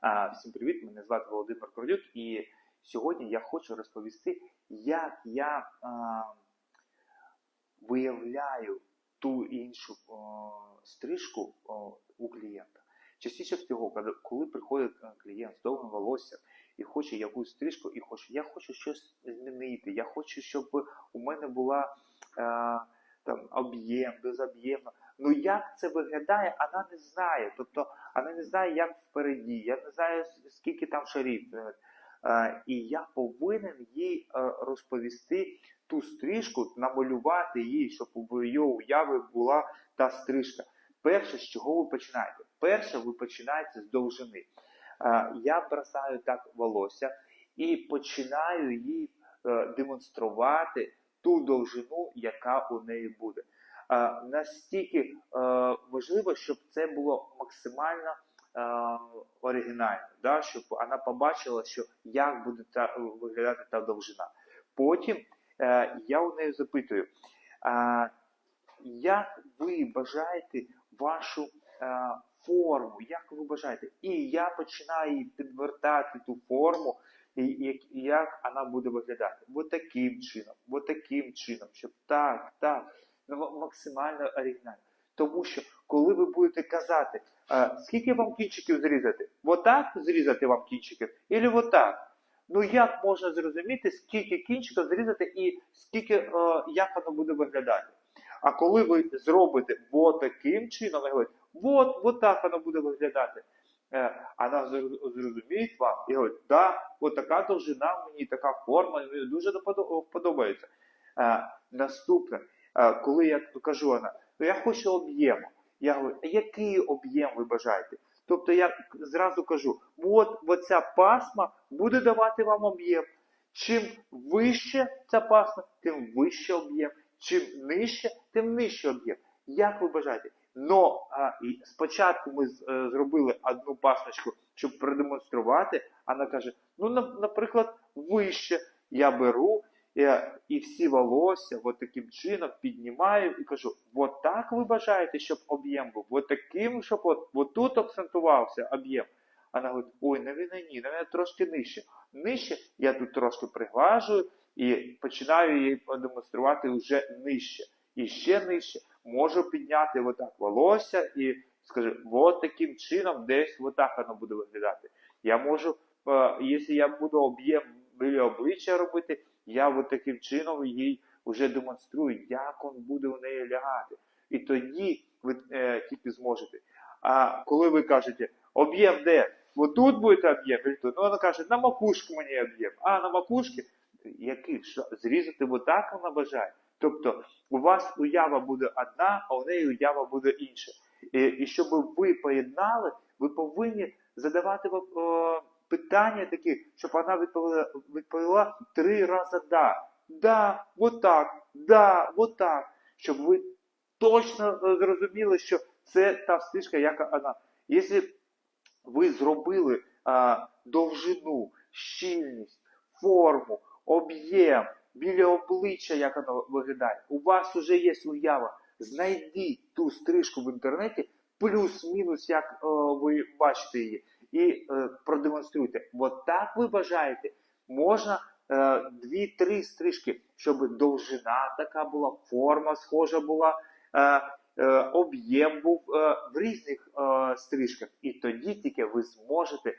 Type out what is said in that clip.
А, Всім привіт! Мене звати Володимир Королюк, і сьогодні я хочу розповісти, як я виявляю ту іншу стрижку у клієнта. Частіше всього, коли, приходить е, клієнт з довгим волоссям і хоче якусь стрижку, і хоче, я хочу щось змінити, я хочу, щоб у мене була е, там об'єм, безоб'ємно. Ну як це виглядає, вона не знає. Тобто вона не знає, як впереді, я не знаю, скільки там шарів. Е, І я повинен їй е, розповісти ту стрижку, намалювати її, щоб у її уяви була та стрижка. Перше, з чого ви починаєте? Перше, ви починаєте з довжини. Е, Я бросаю так волосся і починаю їй демонструвати ту довжину, яка у неї буде. Е, Настільки е, важливо, щоб це було максимально е, оригінально, да? щоб вона побачила, що як буде та, виглядати та довжина. Потім я у неї запитую, як ви бажаєте вашу форму, як ви бажаєте? І я починаю підвертати ту форму, і як, вона буде виглядати. От таким чином, от таким чином, щоб так, так, максимально оригінально. Тому що, коли ви будете казати, е, скільки вам кінчиків зрізати? Отак зрізати вам кінчиків, або отак? Ну як можна зрозуміти, скільки кінчиків зрізати і скільки, е, як воно буде виглядати? А коли ви зробите таким чином, ви говорите, от, от так воно буде виглядати. Е, вона зр- зрозуміє вам і говорить, да, от така довжина мені, така форма, мені дуже подобається. Е, наступне, коли я кажу вона, ну я хочу об'єму. Я говорю, а який об'єм ви бажаєте? Тобто я зразу кажу, от оця пасма буде давати вам об'єм. Чим вище ця пасма, тим вище об'єм. Чим нижче, тим нижче об'єм. Як ви бажаєте? Но а, і спочатку ми з- е, зробили одну пасочку, щоб продемонструвати. а Вона каже: ну, на- наприклад, вище я беру е, і всі волосся от таким чином піднімаю і кажу: от так ви бажаєте, щоб об'єм був, от таким, щоб от, от тут акцентувався об'єм. А Вона говорить, ой, не він ні, не трошки нижче. Нижче я тут трошки приглажую і починаю їй демонструвати вже нижче. І ще нижче можу підняти отак волосся і скажу, от таким чином десь отак воно буде виглядати. Я можу, е, якщо я буду об'єм біля обличчя робити, я от таким чином їй вже демонструю, як він буде у неї лягати. І тоді ви е, тільки зможете. А коли ви кажете, об'єм де? Отут буде об'єм. Ну, вона каже, на макушку мені об'єм. А на макушки, який? Що? Зрізати отак вона бажає. Тобто у вас уява буде одна, а у неї уява буде інша. І, і щоб ви поєднали, ви повинні задавати е, питання такі, щоб вона відповіла, відповіла три рази да. Да, вот так, да, вот так. Щоб ви точно зрозуміли, що це та стрижка, яка вона. Якщо ви зробили а, довжину, щільність, форму, об'єм, біля обличчя, як воно виглядає, у вас вже є уява. Знайдіть ту стрижку в інтернеті, плюс-мінус, як е, ви бачите її, і е, продемонструйте. От так ви бажаєте, можна е, дві-три стрижки, щоб довжина така була, форма схожа була. Е, е, об'єм був е, в різних е, стрижках, і тоді тільки ви зможете е,